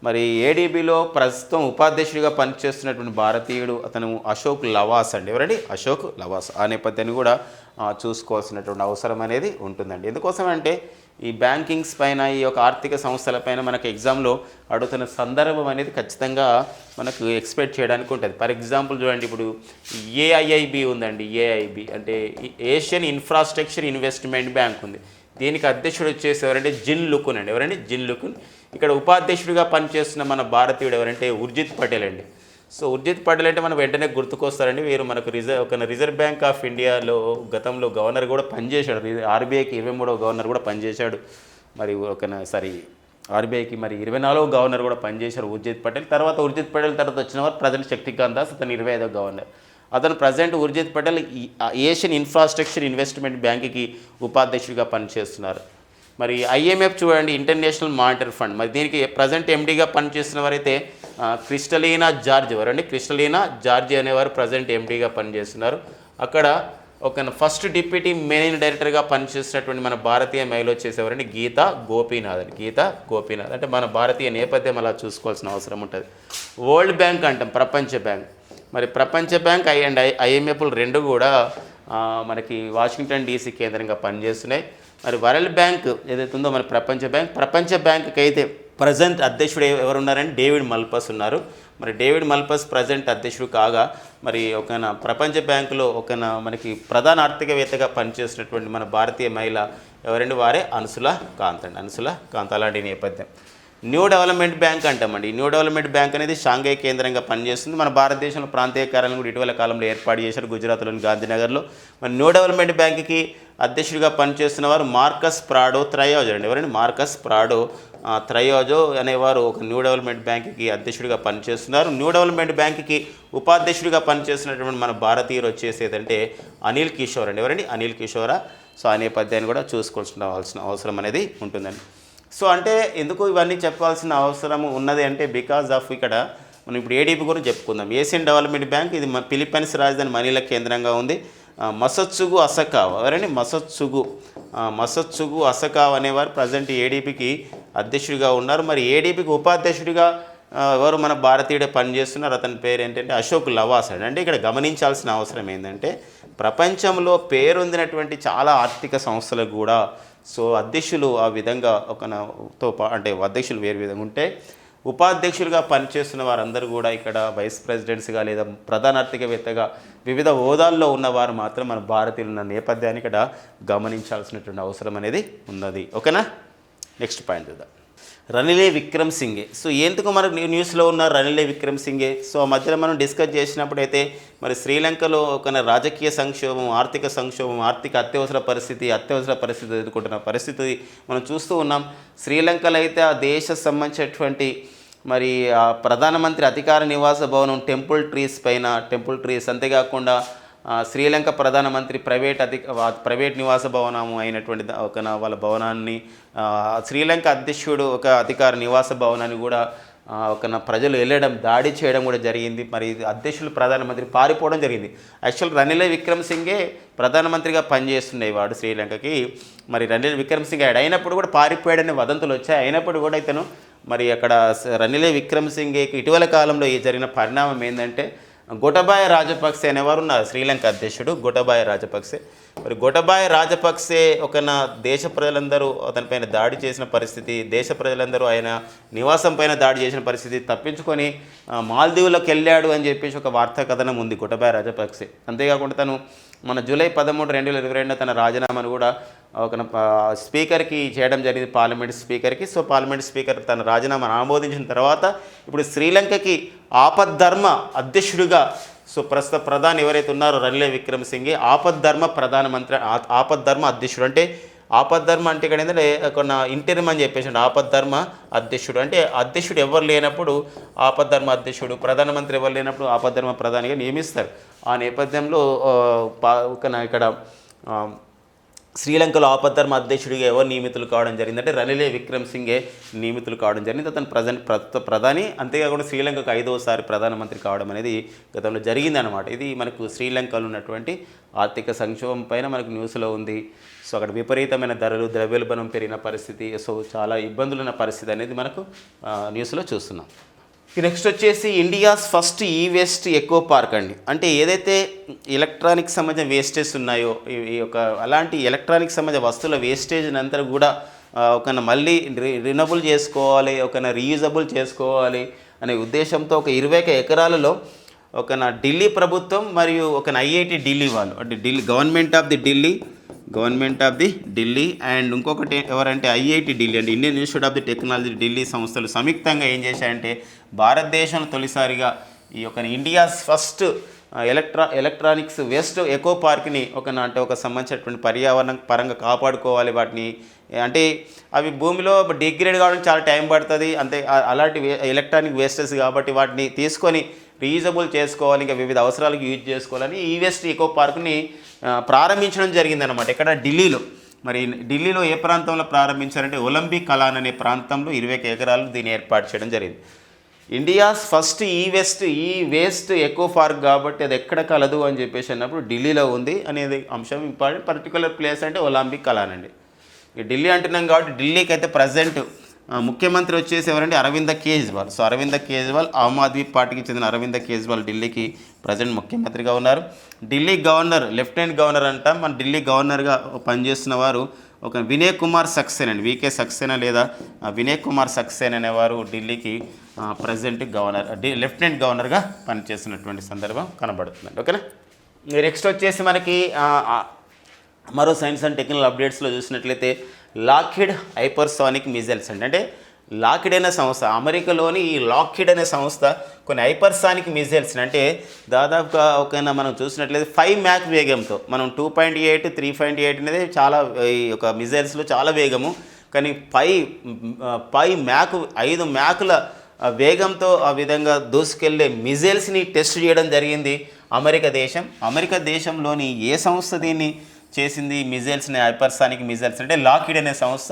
మరి ఏడీబీలో ప్రస్తుతం ఉపాధ్యక్షుడిగా పనిచేస్తున్నటువంటి భారతీయుడు అతను అశోక్ లవాస్ అండి. ఎవరండి? అశోక్ లవాస్. ఆ నేపథ్యాన్ని కూడా చూసుకోవాల్సినటువంటి అవసరం అనేది ఉంటుందండి. ఎందుకోసం అంటే ఈ బ్యాంకింగ్స్ పైన ఈ యొక్క ఆర్థిక సంస్థల పైన మనకు ఎగ్జామ్లో అడుగుతున్న సందర్భం అనేది ఖచ్చితంగా మనకు ఎక్స్పెక్ట్ చేయడానికి ఉంటుంది. ఫర్ ఎగ్జాంపుల్ చూడండి ఇప్పుడు ఏఐఐబి ఉందండి ఏఐబి అంటే ఏషియన్ ఇన్ఫ్రాస్ట్రక్చర్ ఇన్వెస్ట్మెంట్ బ్యాంక్ ఉంది. దీనికి అధ్యక్షుడు వచ్చేసి ఎవరంటే జిన్ లుకున్ అండి. ఎవరండి జిన్ లుకున్. ఇక్కడ ఉపాధ్యక్షుడిగా పనిచేస్తున్న మన భారతీయుడు ఎవరంటే ఉర్జిత్ పటేల్ అండి. సో ఉర్జిత్ పటేల్ అంటే మనం వెంటనే గుర్తుకొస్తారండి. వీరు మనకు రిజర్వ్ ఒక రిజర్వ్ బ్యాంక్ ఆఫ్ ఇండియాలో గతంలో గవర్నర్ కూడా పనిచేశాడు. ఆర్బీఐకి ఇరవై మూడవ గవర్నర్ కూడా పనిచేశాడు. మరి ఒక సారీ ఆర్బీఐకి మరి ఇరవై నాలుగో గవర్నర్ కూడా పనిచేశారు ఉర్జిత్ పటేల్. తర్వాత ఉర్జిత్ పటేల్ తర్వాత వచ్చిన వారు ప్రజెంట్ శక్తికాంత్ దాస్ అతను ఇరవై ఐదో గవర్నర్. అతను ప్రజెంట్ ఉర్జిత్ పటేల్ ఈ ఏషియన్ ఇన్ఫ్రాస్ట్రక్చర్ ఇన్వెస్ట్మెంట్ బ్యాంక్కి ఉపాధ్యక్షుడిగా పనిచేస్తున్నారు. మరి ఐఎంఎఫ్ చూడండి ఇంటర్నేషనల్ మానిటరీ ఫండ్. మరి దీనికి ప్రజెంట్ ఎండీగా పనిచేస్తున్న వారైతే క్రిస్టలీనా జార్జ్ ఎవరండి క్రిస్టలీనా జార్జ్ అనేవారు ప్రజెంట్ ఎండీగా పనిచేస్తున్నారు. అక్కడ ఒక ఫస్ట్ డిప్యూటీ మేనేజింగ్ డైరెక్టర్గా పనిచేస్తున్నటువంటి మన భారతీయ మహిళ వచ్చేసేవారండి గీత గోపీనాథ్ అండి గీత గోపీనాథ్ అంటే మన భారతీయ నేపథ్యం అలా చూసుకోవాల్సిన అవసరం ఉంటుంది. వరల్డ్ బ్యాంక్ అంటాం ప్రపంచ బ్యాంక్. మరి ప్రపంచ బ్యాంక్ ఐ అండ్ ఐ ఐఎంఎఫ్లు రెండు కూడా మనకి వాషింగ్టన్ డీసీ కేంద్రంగా పనిచేస్తున్నాయి. మరి వరల్డ్ బ్యాంక్ ఏదైతే ఉందో మన ప్రపంచ బ్యాంక్. ప్రపంచ బ్యాంక్కి అయితే ప్రజెంట్ అధ్యక్షుడు ఎవరున్నారంటే డేవిడ్ మల్పస్ ఉన్నారు. మరి డేవిడ్ మల్పస్ ప్రజెంట్ అధ్యక్షుడు కాగా మరి ఒక ప్రపంచ బ్యాంకులో ఒక మనకి ప్రధాన ఆర్థికవేత్తగా పనిచేసినటువంటి మన భారతీయ మహిళ ఎవరండి? వారే అనుసుల కాంత్ అండి. అనుసుల కాంత్ అలాంటి నేపథ్యం. న్యూ డెవలప్మెంట్ బ్యాంక్ అంటామండి. న్యూ డెవలప్మెంట్ బ్యాంక్ అనేది షాంఘై కేంద్రంగా పనిచేస్తుంది. మన భారతదేశంలో ప్రాంతీయ కార్యాలయం కూడా ఇటీవల కాలంలో ఏర్పాటు చేశారు గుజరాత్లోని గాంధీనగర్లో. మన న్యూ డెవలప్మెంట్ బ్యాంక్కి అధ్యక్షుడిగా పనిచేస్తున్న వారు మార్కస్ ప్రాడో త్రయోజో అండి ఎవరండి? మార్కస్ ప్రాడో త్రయోజో అనేవారు ఒక న్యూ డెవలప్మెంట్ బ్యాంక్కి అధ్యక్షుడిగా పనిచేస్తున్నారు. న్యూ డెవలప్మెంట్ బ్యాంక్కి ఉపాధ్యక్షుడిగా పనిచేస్తున్నటువంటి మన భారతీయులు వచ్చేసేదంటే అనిల్ కిషోర్ అండి. ఎవరండి? అనిల్ కిషోరా. సో ఆ నేపథ్యాన్ని కూడా చూసుకోవాల్సిన అవసరం అనేది ఉంటుందండి. సో అంటే ఎందుకు ఇవన్నీ చెప్పాల్సిన అవసరం ఉన్నది అంటే బికాజ్ ఆఫ్ ఇక్కడ మనం ఇప్పుడు ఏడీపీ గురించి చెప్పుకుందాం. ఏషియన్ డెవలప్మెంట్ బ్యాంక్ ఇది ఫిలిప్పైన్స్ రాజధాని మనీల కేంద్రంగా ఉంది. మసత్సుగు అసకావ్. ఎవరండి? మసత్సుగు. మసత్సుగు అసకావ్ అనేవారు ప్రజెంట్ ఏడీపీకి అధ్యక్షుడిగా ఉన్నారు. మరి ఏడీపీకి ఉపాధ్యక్షుడిగా ఎవరు మన భారతీయుడే పనిచేస్తున్నారు? అతని పేరు ఏంటంటే అశోక్ లవాస్ అండి అంటే ఇక్కడ గమనించాల్సిన అవసరం ఏంటంటే ప్రపంచంలో పేరొందినటువంటి చాలా ఆర్థిక సంస్థలకు కూడా సో అధ్యక్షులు ఆ విధంగా ఒక తో అంటే అధ్యక్షులు వేరు విధంగా ఉంటే ఉపాధ్యక్షులుగా పనిచేస్తున్న వారందరూ కూడా ఇక్కడ వైస్ ప్రెసిడెంట్స్గా లేదా ప్రధాన ఆర్థికవేత్తగా వివిధ హోదాల్లో ఉన్నవారు మాత్రం మన భారతీయులు ఉన్న నేపథ్యాన్ని ఇక్కడ గమనించాల్సినటువంటి అవసరం అనేది ఉన్నది. ఓకేనా? నెక్స్ట్ పాయింట్ చూద్దాం. రనిలే విక్రమ్ సింగే. సో ఎందుకు మనకు న్యూ- న్యూస్లో ఉన్న రనిలే విక్రమ్ సింగే? సో ఆ మధ్యలో మనం డిస్కస్ చేసినప్పుడు అయితే మరి శ్రీలంకలో ఒక రాజకీయ సంక్షోభం ఆర్థిక సంక్షోభం ఆర్థిక అత్యవసర పరిస్థితి అత్యవసర పరిస్థితి ఎదుర్కొంటున్న పరిస్థితి మనం చూస్తూ ఉన్నాం. శ్రీలంకలో అయితే ఆ దేశ సంబంధించినటువంటి మరి ఆ ప్రధానమంత్రి అధికార నివాస భవనం టెంపుల్ ట్రీస్ పైన టెంపుల్ ట్రీస్ అంతేకాకుండా శ్రీలంక ప్రధానమంత్రి ప్రైవేట్ అధిక ప్రైవేట్ నివాస భవనము అయినటువంటి ఒక వాళ్ళ భవనాన్ని శ్రీలంక అధ్యక్షుడు ఒక అధికార నివాస భవనాన్ని కూడా ఒక ప్రజలు వెళ్ళడం దాడి చేయడం కూడా జరిగింది. మరి అధ్యక్షులు ప్రధానమంత్రి పారిపోవడం జరిగింది. యాక్చువల్ రనిల్ విక్రమ్ సింగే ప్రధానమంత్రిగా పనిచేస్తుండేవాడు శ్రీలంకకి. మరి రనిల్ విక్రమసింగ్ ఆయన అయినప్పుడు కూడా పారిపోయాడనే వదంతులు వచ్చాయి. అయినప్పుడు కూడా ఇతను మరి అక్కడ రనిలే విక్రమ్ సింగేకి ఇటీవల కాలంలో ఈ జరిగిన పరిణామం ఏంటంటే గొటబాయ రాజపక్సే అనేవారు ఉన్నారు శ్రీలంక అధ్యక్షుడు గొటబాయ రాజపక్సే. మరి గొటబాయ రాజపక్సే ఒక నా దేశ ప్రజలందరూ అతనిపైన దాడి చేసిన పరిస్థితి దేశ ప్రజలందరూ ఆయన నివాసం పైన దాడి చేసిన పరిస్థితి తప్పించుకొని మాల్దీవులకు వెళ్ళాడు అని చెప్పేసి ఒక వార్తా కథనం ఉంది గొటబాయ రాజపక్సే. అంతేకాకుండా తను మన జూలై పదమూడు రెండు వేల ఇరవై రెండులో తన రాజీనామాను కూడా ఒక స్పీకర్కి చేయడం జరిగింది పార్లమెంట్ స్పీకర్కి. సో పార్లమెంట్ స్పీకర్ తన రాజీనామాను ఆమోదించిన తర్వాత ఇప్పుడు శ్రీలంకకి ఆపద్ధర్మ అధ్యక్షుడిగా సో ప్రస్తుత ప్రధాని ఎవరైతే ఉన్నారో రనిలే విక్రమ్ సింగే ఆపద్ధర్మ ప్రధానమంత్రి ఆ- ఆపద్ధర్మ అధ్యక్షుడు అంటే ఆపద్ధర్మ అంటే ఇక్కడ ఏంటంటే కొన్న ఇంటర్మ్ అని చెప్పేసి ఆపద్ధర్మ అధ్యక్షుడు. అంటే అధ్యక్షుడు ఎవరు లేనప్పుడు ఆపద్ధర్మ అధ్యక్షుడు ప్రధానమంత్రి ఎవరు లేనప్పుడు ఆపద్ధర్మ ప్రధానిగా నియమిస్తారు. ఆ నేపథ్యంలో ఇక్కడ శ్రీలంకలో ఆపద్ధర్మ అధ్యక్షుడిగా ఎవరు నియమితులు కావడం జరిగిందంటే రనిలే విక్రమ్ సింగే నియమితులు కావడం జరిగింది. అతను ప్రజెంట్ ప్రస్తుత ప్రధాని అంతేకాకుండా శ్రీలంకకు ఐదవసారి ప్రధానమంత్రి కావడం అనేది గతంలో జరిగింది అనమాట ఇది మనకు శ్రీలంకలో ఉన్నటువంటి ఆర్థిక సంక్షోభం పైన మనకు న్యూస్లో ఉంది. సో అక్కడ విపరీతమైన ధరలు ద్రవ్యోల్బణం పెరిగిన పరిస్థితి సో చాలా ఇబ్బందులు ఉన్న పరిస్థితి అనేది మనకు న్యూస్లో చూస్తున్నాం. నెక్స్ట్ వచ్చేసి India's first e waste eco park అండి. అంటే ఏదైతే ఎలక్ట్రానిక్ సంబంధించిన వేస్టేజ్ ఉన్నాయో ఈ- యొక్క అలాంటి ఎలక్ట్రానిక్ సంబంధించిన వస్తువుల వేస్టేజ్ అంతా కూడా ఒక మళ్ళీ రినబుల్ చేసుకోవాలి ఒక రీయూజబుల్ చేసుకోవాలి అనే ఉద్దేశంతో ఒక ఇరవై ఒక ఎకరాలలో ఒక నా ఢిల్లీ ప్రభుత్వం మరియు ఒక ఐఐటి ఢిల్లీ వాళ్ళు. అంటే Delhi government of the Delhi government of the Delhi and ఇంకొకటి ఎవరంటే ఐఐటి ఢిల్లీ అంటే Indian institute of the technology Delhi సంస్థలు సంయుక్తంగా ఏం చేశాయంటే భారతదేశంలో తొలిసారిగా ఈ యొక్క India's first electra electronics waste eco పార్క్ని ఒక నా- అంటే ఒక సంబంధించినటువంటి పర్యావరణ పరంగా కాపాడుకోవాలి వాటిని. అంటే అవి భూమిలో డిగ్రేడ్ కావడానికి చాలా టైం పడుతుంది. అంతే అలాంటి వే- ఎలక్ట్రానిక్ వేస్టెస్ కాబట్టి వాటిని తీసుకొని రీజబుల్ చేసుకోవాలి ఇంకా వివిధ అవసరాలకు యూజ్ చేసుకోవాలని ఈవెస్ట్ ఎకో పార్క్ని ప్రారంభించడం జరిగిందనమాట ఇక్కడ ఢిల్లీలో. మరి ఢిల్లీలో ఏ ప్రాంతంలో ప్రారంభించారంటే ఒలింపిక్ కలాన్ అనే ప్రాంతంలో ఇరవై ఎకరాలు దీన్ని ఏర్పాటు చేయడం జరిగింది. India's first e west e waste eco park కాబట్టి అది ఎక్కడ కలదు అని చెప్పేసి అన్నప్పుడు ఢిల్లీలో ఉంది అనేది అంశం. ఇంపార్టెంట్ పర్టికులర్ ప్లేస్ అంటే ఒలింపిక్ కలాన్ అండి. ఢిల్లీ అంటున్నాం కాబట్టి ఢిల్లీకి అయితే ప్రజెంట్ ముఖ్యమంత్రి వచ్చేసి ఎవరంటే అరవింద కేజ్రీవాల్. సో అరవింద కేజ్రీవాల్ ఆమ్ ఆద్మీ పార్టీకి చెందిన అరవింద కేజ్రీవాల్ ఢిల్లీకి ప్రజెంట్ ముఖ్యమంత్రిగా ఉన్నారు. ఢిల్లీ గవర్నర్ లెఫ్టినెంట్ గవర్నర్ అంటాం. మన ఢిల్లీ గవర్నర్గా పనిచేస్తున్న వారు ఒక వినయ్ కుమార్ సక్సేనా అండి. వికే సక్సేనా లేదా? వినయ్ కుమార్ సక్సేనా అనేవారు ఢిల్లీకి ప్రజెంట్ గవర్నర్ డి లెఫ్టినెంట్ గవర్నర్గా పనిచేస్తున్నటువంటి సందర్భం కనబడుతుందండి. ఓకేనా? నెక్స్ట్ వచ్చేసి మనకి మరో సైన్స్ అండ్ టెక్నికల్ అప్డేట్స్లో చూసినట్లయితే లాక్హిడ్ హైపర్సానిక్ మిజైల్స్ అంటే లాకిడ్ అనే సంస్థ అమెరికాలోని ఈ లాకిడ్ అనే సంస్థ కొన్ని హైపర్సానిక్ మిజైల్స్ అంటే దాదాపుగా ఒక మనం చూసినట్లయితే ఫైవ్ మ్యాక్ వేగంతో మనం two point eight three point eight అనేది చాలా ఈ యొక్క మిజైల్స్లో చాలా వేగము. కానీ ఫైవ్ ఫైవ్ మ్యాక్ ఐదు మ్యాకుల వేగంతో ఆ విధంగా దూసుకెళ్ళే మిజైల్స్ని టెస్ట్ చేయడం జరిగింది అమెరికా దేశం. అమెరికా దేశంలోని ఏ సంస్థ దీన్ని చేసింది మిజైల్స్ని హైపర్సానిక్ మిజైల్స్ అంటే లాకిడ్ అనే సంస్థ.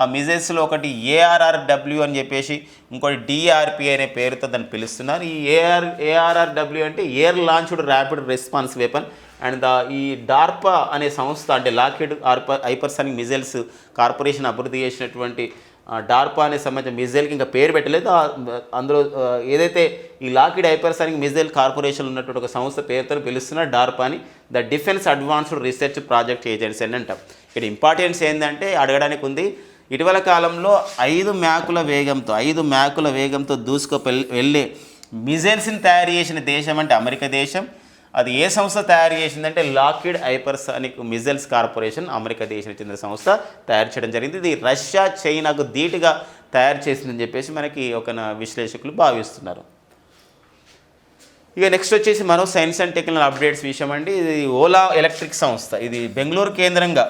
ఆ మిజైల్స్లో ఒకటి ఏఆర్ఆర్డబ్ల్యూ అని చెప్పేసి ఇంకోటి డిఆర్పి అనే పేరుతో దాన్ని పిలుస్తున్నారు. ఈ ఏఆర్ ఏఆర్ఆర్డబ్ల్యూ అంటే air launched rapid response weapon and the ఈ డార్పా అనే సంస్థ అంటే లాకిడ్ ఆర్ప హైపర్సానిక్ మిజైల్స్ కార్పొరేషన్ అభివృద్ధి చేసినటువంటి డార్పా అనే సంబంధించిన మిజైల్కి ఇంకా పేరు పెట్టలేదు. అందులో ఏదైతే ఈ లాకిడ్ హైపర్సానిక్ మిజైల్ కార్పొరేషన్ ఉన్నటువంటి ఒక సంస్థ పేరుతో పిలుస్తున్న డార్పా అని the defence advanced research project agency అని అంటాం. ఇక్కడ ఇంపార్టెన్స్ ఏంటంటే అడగడానికి ఉంది ఇటీవల కాలంలో ఐదు మ్యాకుల వేగంతో ఐదు మ్యాకుల వేగంతో దూసుకు వెళ్ళే మిజైల్స్ని తయారు చేసిన దేశం అంటే అమెరికా దేశం. అది ఏ సంస్థ తయారు చేసిందంటే Lockheed hypersonic missiles corporation America దేశానికి చెందిన సంస్థ తయారు చేయడం జరిగింది. ఇది రష్యా చైనాకు ధీటుగా తయారు చేసిందని చెప్పేసి మనకి ఒక విశ్లేషకులు భావిస్తున్నారు. ఇక నెక్స్ట్ వచ్చేసి మరో సైన్స్ అండ్ టెక్నాలజీ అప్డేట్స్ విషయం అండి. ఇది ఓలా ఎలక్ట్రిక్ సంస్థ. ఇది బెంగళూరు కేంద్రంగా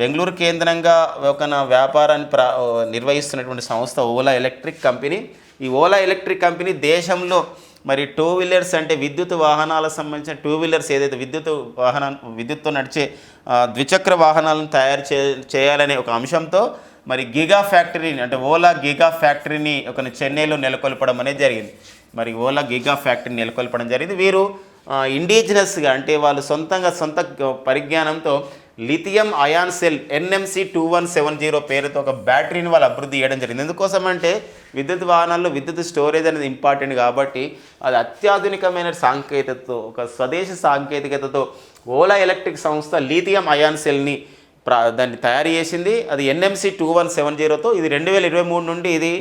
బెంగళూరు కేంద్రంగా ఒక వ్యాపారాన్ని ప్రా నిర్వహిస్తున్నటువంటి సంస్థ ఓలా ఎలక్ట్రిక్ కంపెనీ. ఈ ఓలా ఎలక్ట్రిక్ కంపెనీ దేశంలో మరి టూ వీలర్స్ అంటే విద్యుత్ వాహనాలకు సంబంధించిన టూ వీలర్స్ ఏదైతే విద్యుత్ వాహన విద్యుత్తో నడిచే ద్విచక్ర వాహనాలను తయారు చే చేయాలనే ఒక అంశంతో మరి గిగా ఫ్యాక్టరీని అంటే ఓలా గిగా ఫ్యాక్టరీని ఒక చెన్నైలో నెలకొల్పడం అనేది జరిగింది. మరి ఓలా గిగా ఫ్యాక్టరీని నెలకొల్పడం జరిగింది. వీరు ఇండిజినస్గా అంటే వాళ్ళు సొంతంగా సొంత పరిజ్ఞానంతో lithium ion cell NMC two one seven zero పేరుతో ఒక బ్యాటరీని వాళ్ళు అభివృద్ధి చేయడం జరిగింది. ఎందుకోసం అంటే విద్యుత్ వాహనాల్లో విద్యుత్ స్టోరేజ్ అనేది ఇంపార్టెంట్ కాబట్టి అది అత్యాధునికమైన సాంకేతికతతో ఒక స్వదేశీ సాంకేతికతతో ఓలా ఎలక్ట్రిక్ సంస్థ లిథియం అయాన్ సెల్ని ప్రా దాన్ని తయారు చేసింది. అది ఎన్ఎంసి టూ వన్ సెవెన్ జీరోతో ఇది రెండు వేల ఇరవై మూడు నుండి ఇది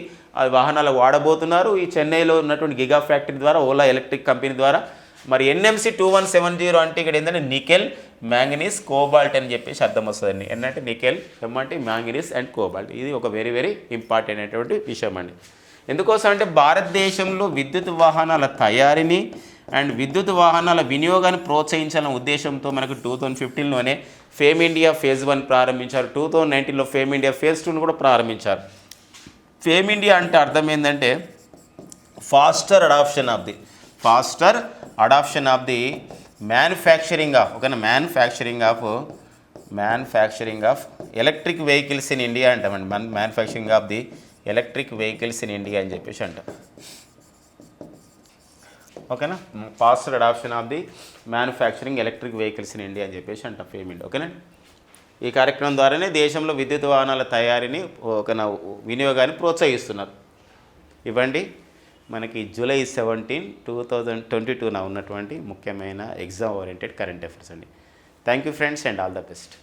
వాహనాలు వాడబోతున్నారు. ఈ చెన్నైలో ఉన్నటువంటి గిగా ఫ్యాక్టరీ ద్వారా ఓలా ఎలక్ట్రిక్ కంపెనీ ద్వారా మరి NMC two one seven zero అంటే ఇక్కడ ఏంటంటే నికెల్ మ్యాంగనీస్ కోబాల్ట్ అని చెప్పేసి అర్థం వస్తుందండి. ఏంటంటే నికెల్ ఏమంటే మ్యాంగనీస్ అండ్ కోబాల్ట్. ఇది ఒక వెరీ వెరీ ఇంపార్టెంట్ అయినటువంటి విషయం అండి. ఎందుకోసం అంటే భారతదేశంలో విద్యుత్ వాహనాల తయారీని అండ్ విద్యుత్ వాహనాల వినియోగాన్ని ప్రోత్సహించాలనే ఉద్దేశంతో మనకు టూ థౌజండ్ ఫిఫ్టీన్లోనే ఫేమ్ ఇండియా ఫేజ్ వన్ ప్రారంభించారు. టూ థౌజండ్ నైన్టీన్లో ఫేమ్ ఇండియా ఫేజ్ టూను కూడా ప్రారంభించారు. ఫేమ్ ఇండియా అంటే అర్థం ఏంటంటే faster adoption of the faster adoption of the manufacturing of ఓకేనా manufacturing of manufacturing of electric vehicles in India అంటామండి మన manufacturing of the electric vehicles in India అని చెప్పేసి అంటాం. ఓకేనా? Faster adoption of the manufacturing electric vehicles in India అని చెప్పేసి అంటాం. ఫేమ్ ఇండియా ఓకేనా? ఈ కార్యక్రమం ద్వారానే దేశంలో విద్యుత్ వాహనాల తయారీని ఒక వినియోగాన్ని ప్రోత్సహిస్తున్నారు. ఇవ్వండి. మనకి July seventeen two thousand twenty టూన ఉన్నటువంటి ముఖ్యమైన ఎగ్జామ్ ఓరియంటెడ్ కరెంట్ అఫైర్స్ అండి. Thank you friends and all the best.